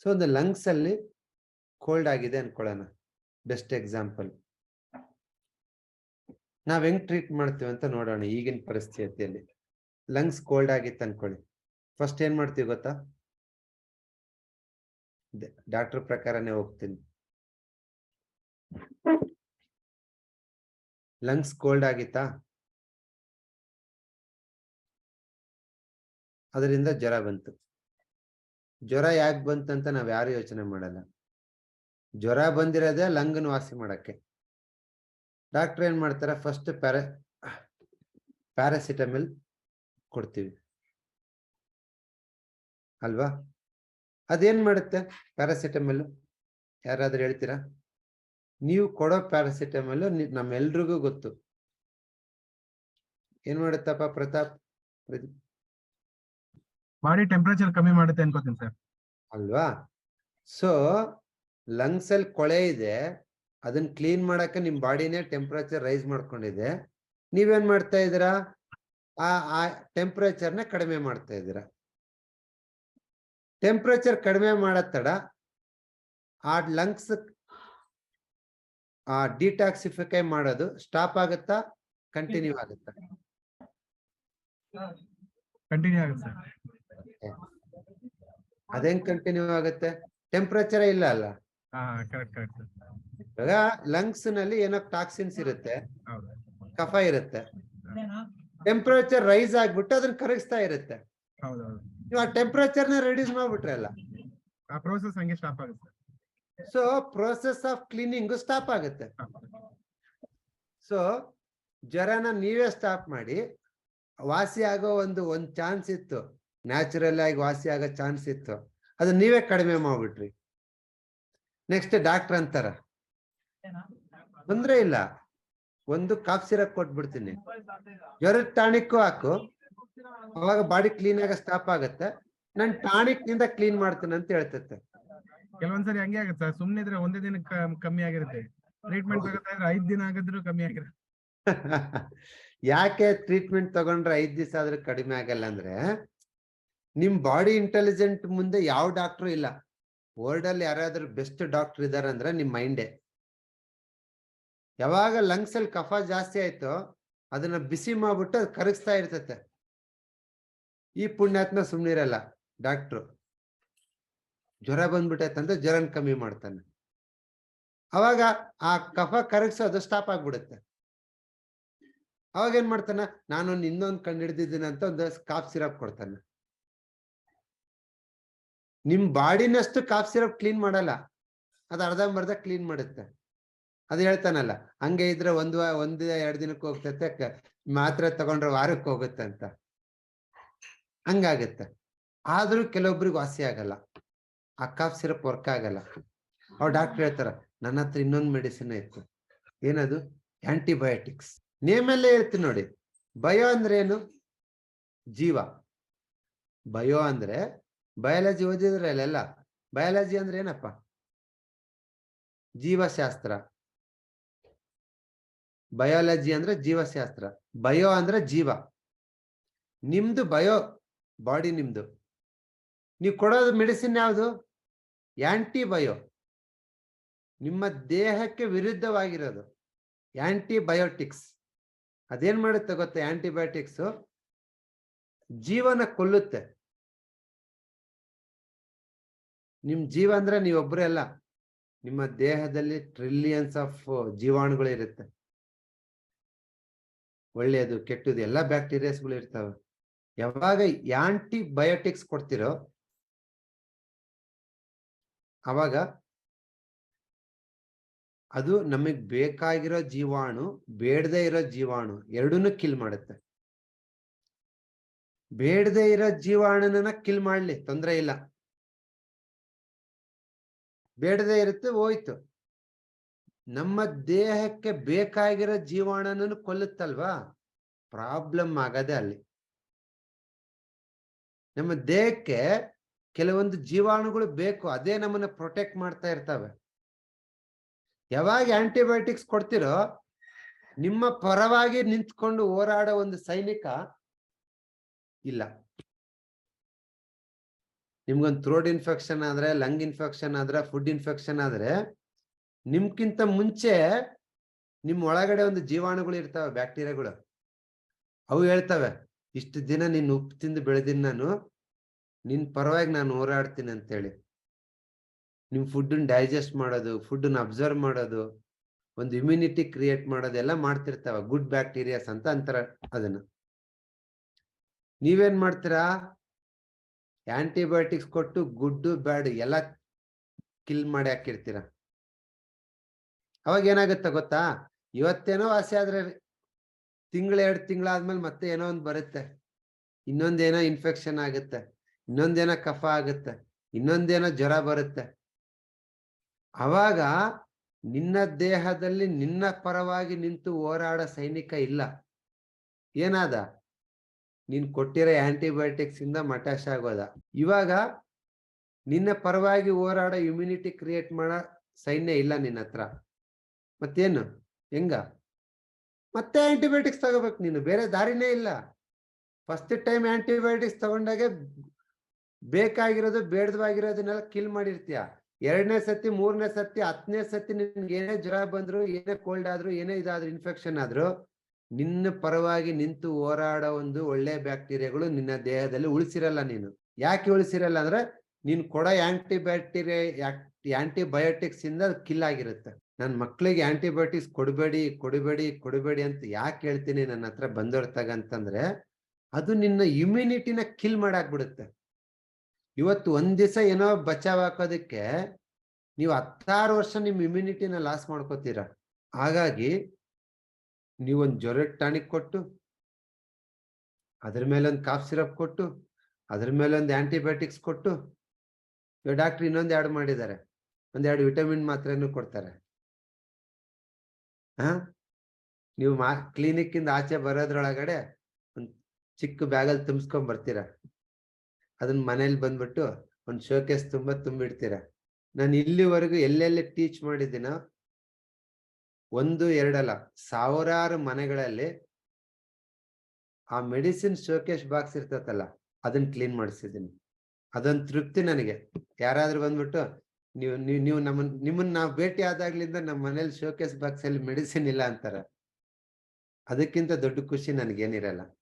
So ಒಂದು lungs ಅಲ್ಲಿ cold ಆಗಿದೆ ಅನ್ಕೊಳ್ಳೋಣ. ಬೆಸ್ಟ್ ಎಕ್ಸಾಂಪಲ್ ನಾವ್ ಹೆಂಗ್ ಟ್ರೀಟ್ ಮಾಡ್ತೀವಿ ಅಂತ ನೋಡೋಣ ಈಗಿನ ಪರಿಸ್ಥಿತಿಯಲ್ಲಿ. ಲಂಗ್ಸ್ ಕೋಲ್ಡ್ ಆಗಿತ್ತು ಅನ್ಕೊಳ್ಳಿ. ಫಸ್ಟ್ ಏನ್ ಮಾಡ್ತೀವಿ ಗೊತ್ತಾ? ಡಾಕ್ಟರ್ ಪ್ರಕಾರನೇ ಹೋಗ್ತೀನಿ. ಲಂಗ್ಸ್ ಕೋಲ್ಡ್ ಆಗಿತ್ತಾ? ಅದರಿಂದ ಜ್ವರ ಬಂತು. ಜ್ವರ ಯಾಕೆ ಬಂತಂತ ನಾವ್ ಯಾರು ಯೋಚನೆ ಮಾಡಲ್ಲ. ಜ್ವರ ಬಂದಿರೋದೇ ಲಂಗ್ನ ವಾಸಿ ಮಾಡಕ್ಕೆ. ಡಾಕ್ಟರ್ ಏನ್ ಮಾಡ್ತಾರೆ? ಫಸ್ಟ್ ಪ್ಯಾರ, ಪ್ಯಾರಾಸಿಟಮಿಲ್ ಕೊಡ್ತೀವಿ. ಅಲ್ವಾ? ಅದೇನ್ ಮಾಡುತ್ತೆ? ಪ್ಯಾರಾಸಿಟಮಿಲ್ ಯಾರಾದ್ರೂ ಹೇಳ್ತೀರಾ? ನೀವು ಕೊಡೋ ಪ್ಯಾರಾಸಿಟಮಿಲ್ ನಮ್ಮೆಲ್ರಿಗೂ ಗೊತ್ತು. ಏನ್ ಮಾಡುತ್ತಪ್ಪ ಪ್ರತಾಪ್? ಬಾಡಿ ಟೆಂಪರೇಚರ್ ಕಮ್ಮಿ ಮಾಡುತ್ತೆ ಅನ್ಕೋತೀನಿ ಸರ್ ಅಲ್ವಾ? ಸೊ ಲಂಗ್ಸ್ ಅಲ್ಲಿ ಕೊಳೆ ಇದೆ ಅದನ್ನ ಕ್ಲೀನ್ ಮಾಡಕ್ಕೆ ನಿಮ್ ಬಾಡಿನೇ ಟೆಂಪರೇಚರ್ ರೈಸ್ ಮಾಡ್ಕೊಂಡಿದೆ. ನೀವೇನ್ ಮಾಡ್ತಾ ಇದ್ದೀರಾ? ಆ ಆ ಟೆಂಪರೇಚರ್ನ ಕಡಿಮೆ ಮಾಡ್ತಾ ಇದ್ದೀರಾ. ಟೆಂಪರೇಚರ್ ಕಡಿಮೆ ಮಾಡದ್ ತಡ ಆ ಲಂಗ್ಸ್ ಆ ಡಿಟಾಕ್ಸಿಫೈ ಮಾಡೋದು ಸ್ಟಾಪ್ ಆಗುತ್ತಾ? ಕಂಟಿನ್ಯೂ ಆಗುತ್ತಾ? ಕಂಟಿನ್ಯೂ ಆಗುತ್ತೆ ಸರ್ ಅದೇನ್ ಕಂಟಿನ್ಯೂ ಆಗುತ್ತೆ? ಟೆಂಪರೇಚರ್ ಇಲ್ಲ ಅಲ್ಲ? ಹಾ ಕರೆಕ್ಟ್ ಕರೆಕ್ಟ್ ಸರ್ ಇವಾಗ ಲಂಗ್ಸ್ನಲ್ಲಿ ಏನೋ ಟಾಕ್ಸಿನ್ಸ್ ಇರುತ್ತೆ. ಕಫ ಇರುತ್ತೆ. ಟೆಂಪರೇಚರ್ ರೈಸ್ ಆಗ್ಬಿಟ್ಟು ಅದನ್ನ ಕರಗಿಸ್ತಾ ಇರುತ್ತೆ. ಹೌದು ಹೌದು. ನೀವು ಆ ಟೆಂಪರೇಚರ್ನ ರೆಡ್ಯೂಸ್ ಮಾಡ್ಬಿಟ್ರೆ ಅಲ್ಲ? ಆ ಪ್ರೋಸೆಸ್ ಹಂಗೆ ಸ್ಟಾಪ್ ಆಗುತ್ತೆ. So process of cleaning stop ಆಗುತ್ತೆ. ಸೊ ಜ್ವರನ ನೀವೇ ಸ್ಟಾಪ್ ಮಾಡಿ. ವಾಸಿ ಆಗೋ ಒಂದು ಒಂದ್ ಚಾನ್ಸ್ ಇತ್ತು. ನ್ಯಾಚುರಲ್ ಆಗಿ ವಾಸಿ ಆಗೋ ಚಾನ್ಸ್ ಇತ್ತು. ಅದು ನೀವೇ ಕಡಿಮೆ ಮಾಡ್ಬಿಟ್ರಿ. ನೆಕ್ಸ್ಟ್ ಡಾಕ್ಟರ್ ಅಂತಾರ. ತೊಂದ್ರೆ ಇಲ್ಲ. ಒಂದು ಕಾಫ್ ಸಿರಪ್ ಕೊಟ್ಬಿಡ್ತೀನಿ. ಜ್ವರದ ಟಾಣಿಕ್ ಹಾಕು. ಅವಾಗ ಬಾಡಿ ಕ್ಲೀನ್ ಆಗ ಸ್ಟಾಪ್ ಆಗತ್ತೆ. ನಾನು ಟಾನಿಕ್ನಿಂದ ಕ್ಲೀನ್ ಮಾಡ್ತೀನಿ ಅಂತ ಹೇಳ್ತತೆ. ಕೆಲವೊಂದ್ಸರಿ ಹಂಗೆ ಆಗುತ್ತೆ ಸರ್. ಸುಮ್ನೆ ಇದ್ರೆ ಒಂದೇ ದಿನಕ್ಕೆ ಕಮ್ಮಿ ಆಗಿರುತ್ತೆ. ಟ್ರೀಟ್ಮೆಂಟ್. ತಗೋತಾ ಐದ್ ದಿನ ಆಗಿದ್ರು ಕಮ್ಮಿ ಆಗಿರುತ್ತೆ. ಯಾಕೆ ಟ್ರೀಟ್ಮೆಂಟ್ ತಗೊಂಡ್ರೆ ಐದ್ ದಿವಸ ಆದ್ರೂ ಕಡಿಮೆ ಆಗಲ್ಲ ಅಂದ್ರೆ ನಿಮ್ ಬಾಡಿ ಇಂಟೆಲಿಜೆಂಟ್ ಮುಂದೆ ಯಾವ ಡಾಕ್ಟ್ರು ಇಲ್ಲ. ವರ್ಲ್ಡ್ ಅಲ್ಲಿ ಯಾರಾದ್ರೂ ಬೆಸ್ಟ್ ಡಾಕ್ಟರ್ ಇದಾರೆ ಅಂದ್ರೆ ನಿಮ್ ಮೈಂಡೇ ಯಾವಾಗ ಲಂಗ್ಸ್ ಅಲ್ಲಿ ಕಫ ಜಾಸ್ತಿ ಆಯ್ತು, ಅದನ್ನ ಬಿಸಿ ಮಾಡ್ಬಿಟ್ಟು ಅದು ಕರಗಿಸ್ತಾ ಇರ್ತತೆ. ಈ ಪುಣ್ಯಾತ್ಮ ಸುಮ್ನಿರಲ್ಲ ಡಾಕ್ಟ್ರು ಜ್ವರ ಬಂದ್ಬಿಟ್ಟೈತಂದ್ರೆ ಜ್ವರನ್ ಕಮ್ಮಿ ಮಾಡ್ತಾನೆ. ಅವಾಗ ಆ ಕಫ ಕರಗಿಸೋದು ಸ್ಟಾಪ್ ಆಗ್ಬಿಡುತ್ತೆ. ಅವಾಗ ಏನ್ ಮಾಡ್ತಾನ? ನಾನೊಂದು ಇನ್ನೊಂದು ಕಂಡು ಹಿಡ್ದಿದ್ದೀನಿ ಅಂತ ಒಂದು ಕಾಫ್ ಸಿರಪ್ ಕೊಡ್ತಾನೆ. ನಿಮ್ ಬಾಡಿನಷ್ಟು ಕಾಫ್ ಸಿರಪ್ ಕ್ಲೀನ್ ಮಾಡಲ್ಲ. ಅದು ಅರ್ಧಂಬರ್ಧ ಕ್ಲೀನ್ ಮಾಡುತ್ತೆ. ಅದು ಹೇಳ್ತಾನಲ್ಲ, ಹಂಗೆ ಇದ್ರೆ ಒಂದು ಒಂದ್, ಎರಡ್ ದಿನಕ್ಕೆ ಹೋಗ್ತೈತೆ ಮಾತ್ರ ಮಾತ್ರೆ ತಗೊಂಡ್ರೆ ವಾರಕ್ಕೆ ಹೋಗುತ್ತೆ ಅಂತ. ಹಂಗಾಗತ್ತೆ. ಆದ್ರೂ ಕೆಲವೊಬ್ರಿಗೆ ವಾಸಿ ಆಗಲ್ಲ. ಆ ಕಾಫ್ ಸಿರಪ್ ವರ್ಕ್ ಆಗಲ್ಲ. ಅವ್ರು ಡಾಕ್ಟರ್ ಹೇಳ್ತಾರ, ನನ್ನ ಹತ್ರ ಇನ್ನೊಂದು ಮೆಡಿಸಿನ್ ಇತ್ತು. ಏನದು? ಆಂಟಿಬಯೋಟಿಕ್ಸ್ ನೇಮಲ್ಲೇ ಹೇಳ್ತೀನಿ ನೋಡಿ. ಬಯೋ ಅಂದ್ರೆ ಏನು? ಜೀವ. ಬಯೋ ಅಂದ್ರೆ ಬಯಾಲಜಿ ಓದಿದ್ರೆ ಅಲ್ಲೆಲ್ಲ ಬಯಾಲಜಿ ಅಂದ್ರೆ ಏನಪ್ಪ? ಜೀವಶಾಸ್ತ್ರ. ಬಯಾಲಜಿ ಅಂದ್ರೆ ಜೀವಶಾಸ್ತ್ರ. ಬಯೋ ಅಂದ್ರೆ ಜೀವ. ನಿಮ್ದು ಬಯೋ, ಬಾಡಿ ನಿಮ್ದು. ನೀವು ಕೊಡೋದು ಮೆಡಿಸಿನ್ ಯಾವುದು? ಆಂಟಿಬಯೋ. ನಿಮ್ಮ ದೇಹಕ್ಕೆ ವಿರುದ್ಧವಾಗಿರೋದು ಆಂಟಿಬಯೋಟಿಕ್ಸ್. ಅದೇನ್ ಮಾಡುತ್ತೆ ಗೊತ್ತಾ ಆಂಟಿಬಯೋಟಿಕ್ಸ್? ಜೀವನ ಕೊಲ್ಲುತ್ತೆ. ನಿಮ್ ಜೀವ ಅಂದ್ರೆ ನೀವೊಬ್ರೆ ಅಲ್ಲ. ನಿಮ್ಮ ದೇಹದಲ್ಲಿ ಟ್ರಿಲಿಯನ್ಸ್ ಆಫ್ ಜೀವಾಣುಗಳು ಇರುತ್ತೆ. ಒಳ್ಳೆಯದು ಕೆಟ್ಟದ್ದು ಎಲ್ಲ ಬ್ಯಾಕ್ಟೀರಿಯಾಸ್ಗಳು ಇರ್ತವೆ. ಯಾವಾಗ ಆಂಟಿಬಯೋಟಿಕ್ಸ್ ಕೊಡ್ತಿರೋ, ಅವಾಗ ಅದು ನಮಗ್ ಬೇಕಾಗಿರೋ ಜೀವಾಣು, ಬೇಡದೇ ಇರೋ ಜೀವಾಣು ಎರಡನ್ನೂ ಕಿಲ್ ಮಾಡುತ್ತೆ. ಬೇಡದೇ ಇರೋ ಜೀವಾಣುನ ಕಿಲ್ ಮಾಡ್ಲಿ, ತೊಂದರೆ ಇಲ್ಲ. ಬೇಡದೇ ಇರುತ್ತೆ, ಹೋಯ್ತು. ನಮ್ಮ ದೇಹಕ್ಕೆ ಬೇಕಾಗಿರೋ ಜೀವಾಣನನ್ನು ಕೊಲ್ಲುತ್ತಲ್ವಾ? ಪ್ರಾಬ್ಲಮ್ ಆಗದೆ ಅಲ್ಲಿ. ನಮ್ಮ ದೇಹಕ್ಕೆ ಕೆಲವೊಂದು ಜೀವಾಣುಗಳು ಬೇಕು, ಅದೇ ನಮ್ಮನ್ನ ಪ್ರೊಟೆಕ್ಟ್ ಮಾಡ್ತಾ ಇರ್ತವೆ. ಯಾವಾಗ ಆಂಟಿಬಯೋಟಿಕ್ಸ್ ಕೊಡ್ತಿರೋ, ನಿಮ್ಮ ಪರವಾಗಿ ನಿಂತ್ಕೊಂಡು ಹೋರಾಡೋ ಒಂದು ಸೈನಿಕ ಇಲ್ಲ. ನಿಮ್ಗೊಂದು ಥ್ರೋಟ್ ಇನ್ಫೆಕ್ಷನ್ ಆದ್ರೆ ಲಂಗ್ ಇನ್ಫೆಕ್ಷನ್ ಆದ್ರೆ ಫುಡ್ ಇನ್ಫೆಕ್ಷನ್ ಆದ್ರೆ ನಿಮ್ಗಿಂತ ಮುಂಚೆ ನಿಮ್ ಒಳಗಡೆ ಒಂದು ಜೀವಾಣುಗಳು ಇರ್ತವೆ, ಬ್ಯಾಕ್ಟೀರಿಯಾಗಳು. ಅವು ಹೇಳ್ತವೆ, ಇಷ್ಟು ದಿನ ನೀನ್ ಉಪ್ಪು ತಿಂದು ಬೆಳೆದಿನ ನಾನು, ನಿನ್ ಪರವಾಗಿ ನಾನು ಹೋರಾಡ್ತೀನಿ ಅಂತೇಳಿ. ನಿಮ್ ಫುಡ್ ಡೈಜೆಸ್ಟ್ ಮಾಡೋದು ಫುಡ್ ಅಬ್ಸರ್ವ್ ಮಾಡೋದು, ಒಂದು ಇಮ್ಯುನಿಟಿ ಕ್ರಿಯೇಟ್ ಮಾಡೋದೆಲ್ಲ ಮಾಡ್ತಿರ್ತಾವ ಗುಡ್ ಬ್ಯಾಕ್ಟೀರಿಯಾಸ್ ಅಂತ ಅಂತಾರ ಅದನ್ನ. ನೀವೇನ್ ಮಾಡ್ತೀರಾ? ಆಂಟಿಬಯೋಟಿಕ್ಸ್ ಕೊಟ್ಟು ಗುಡ್ಡು, ಬ್ಯಾಡ್ ಎಲ್ಲ ಕಿಲ್ ಮಾಡಿ ಹಾಕಿರ್ತೀರ? ಅವಾಗ ಏನಾಗುತ್ತೆ ಗೊತ್ತಾ? ಇವತ್ತೇನೋ ವಾಸಿ ಆದ್ರೆ ತಿಂಗಳ, ಎರಡು ತಿಂಗಳಾದ್ಮೇಲೆ ಮತ್ತೆ ಏನೋ ಒಂದು ಬರುತ್ತೆ. ಇನ್ನೊಂದೇನೋ ಇನ್ಫೆಕ್ಷನ್ ಆಗುತ್ತೆ. ಇನ್ನೊಂದೇನೋ ಕಫ ಆಗುತ್ತೆ. ಇನ್ನೊಂದೇನೋ ಜ್ವರ ಬರುತ್ತೆ. ಅವಾಗ ನಿನ್ನ ದೇಹದಲ್ಲಿ ನಿನ್ನ ಪರವಾಗಿ ನಿಂತು ಹೋರಾಡೋ ಸೈನಿಕ ಇಲ್ಲ. ಏನಾದ? ನೀನ್ ಕೊಟ್ಟಿರೋ ಆಂಟಿಬಯೋಟಿಕ್ಸ್ ಇಂದ ಮಟಾಶ್ ಆಗೋದ. ಇವಾಗ ನಿನ್ನ ಪರವಾಗಿ ಹೋರಾಡೋ ಇಮ್ಯುನಿಟಿ ಕ್ರಿಯೇಟ್ ಮಾಡೋ ಸೈನ್ಯ ಇಲ್ಲ ನಿನ್ನ ಹತ್ರ. ಮತ್ತೇನು? ಹೆಂಗ? ಮತ್ತೆ ಆಂಟಿಬಯೋಟಿಕ್ಸ್ ತಗೋಬೇಕು ನೀನು, ಬೇರೆ ದಾರಿನೇ ಇಲ್ಲ. ಫಸ್ಟ್ ಟೈಮ್ ಆಂಟಿಬಯೋಟಿಕ್ಸ್ ತಗೊಂಡಾಗೆ ಬೇಕಾಗಿರೋದು, ಬೇಡದವಾಗಿರೋದನ್ನೆಲ್ಲ ಕಿಲ್ ಮಾಡಿರ್ತೀಯ. ಎರಡನೇ ಸತಿ, ಮೂರನೇ ಸತಿ, ಹತ್ತನೇ ಸತಿ ನಿನ್ಗೆ ಏನೇ ಜ್ವರ ಬಂದ್ರು, ಏನೇ ಕೋಲ್ಡ್ ಆದ್ರು, ಏನೇ ಇದಾದ್ರು ಇನ್ಫೆಕ್ಷನ್ ಆದ್ರು ನಿನ್ನ ಪರವಾಗಿ ನಿಂತು ಹೋರಾಡೋ ಒಂದು ಒಳ್ಳೆ ಬ್ಯಾಕ್ಟೀರಿಯಾಗಳು ನಿನ್ನ ದೇಹದಲ್ಲಿ ಉಳಿಸಿರಲ್ಲ ನೀನು. ಯಾಕೆ ಉಳಿಸಿರಲ್ಲ ಅಂದ್ರೆ ನೀನ್ ಕೊಡೋ ಆಂಟಿಬ್ಯಾಕ್ಟೀರಿಯಾ ಆಂಟಿಬಯೋಟಿಕ್ಸ್ ಇಂದ ಕಿಲ್ ಆಗಿರುತ್ತೆ. ನನ್ನ ಮಕ್ಳಿಗೆ ಆಂಟಿಬಯೋಟಿಕ್ಸ್ ಕೊಡಬೇಡಿ ಕೊಡಬೇಡಿ ಕೊಡಬೇಡಿ ಅಂತ ಯಾಕೆ ಹೇಳ್ತೀನಿ ನನ್ನ ಹತ್ರ ಬಂದೋರ್ತಾಗ ಅಂತಂದ್ರೆ ಅದು ನಿನ್ನ ಇಮ್ಯುನಿಟಿನ ಕಿಲ್ ಮಾಡಾಕ್ಬಿಡುತ್ತೆ. ಇವತ್ತು ಒಂದ್ ದಿವಸ ಏನೋ ಬಚಾವ್ ಹಾಕೋದಕ್ಕೆ ನೀವು ಹತ್ತಾರು ವರ್ಷ ನಿಮ್ ಇಮ್ಯುನಿಟಿನ ಲಾಸ್ ಮಾಡ್ಕೋತೀರ. ಹಾಗಾಗಿ ನೀವೊಂದ್ ಜ್ವರ ಟಾನಿಕ್ ಕೊಟ್ಟು, ಅದ್ರ ಮೇಲೆ ಒಂದು ಕಾಫ್ ಸಿರಪ್ ಕೊಟ್ಟು, ಅದ್ರ ಮೇಲೆ ಒಂದು ಆಂಟಿಬಯೋಟಿಕ್ಸ್ ಕೊಟ್ಟು ಡಾಕ್ಟ್ರ್ ಇನ್ನೊಂದು ಎರಡು ಮಾಡಿದ್ದಾರೆ. ಒಂದೆರಡು ವಿಟಮಿನ್ ಮಾತ್ರೆನೂ ಕೊಡ್ತಾರೆ. ಹಾ? ನೀವು ಮಾ ಕ್ಲಿನಿಕ್ ಇಂದ ಆಚೆ ಬರೋದ್ರೊಳಗಡೆ ಒಂದು ಚಿಕ್ಕ ಬ್ಯಾಗಲ್ಲಿ ತುಂಬಿಸ್ಕೊಂಡ್ ಬರ್ತೀರ. ಅದನ್ನ ಮನೇಲಿ ಬಂದ್ಬಿಟ್ಟು ಒಂದು ಶೋಕೇಸ್ ತುಂಬ ತುಂಬಿಡ್ತೀರ. ನಾನು ಇಲ್ಲಿವರೆಗೂ ಎಲ್ಲೆಲ್ಲಿ ಟೀಚ್ ಮಾಡಿದ್ದೀನೋ ಒಂದು, ಎರಡಲ್ಲ, ಸಾವಿರಾರು ಮನೆಗಳಲ್ಲಿ ಆ ಮೆಡಿಸಿನ್ ಶೋಕೇಶ್ ಬಾಕ್ಸ್ ಇರ್ತತಲ್ಲ ಅದನ್ನ ಕ್ಲೀನ್ ಮಾಡಿಸಿದ್ದೀನಿ. ಅದೊಂದು ತೃಪ್ತಿ ನನಗೆ. ಯಾರಾದ್ರೂ ಬಂದ್ಬಿಟ್ಟು, ನೀವು ನೀವು ನೀವು ನಮ್ಮ ನಿಮ್ಮನ್ನ ನಾವು ಭೇಟಿ ಆದಾಗ್ಲಿಂದ ನಮ್ಮ ಮನೇಲಿ ಶೋಕೇಸ್ ಬಾಕ್ಸ್ ಅಲ್ಲಿ ಮೆಡಿಸಿನ್ ಇಲ್ಲ ಅಂತಾರ. ಅದಕ್ಕಿಂತ ದೊಡ್ಡ ಖುಷಿ ನನಗೇನಿರಲ್ಲ.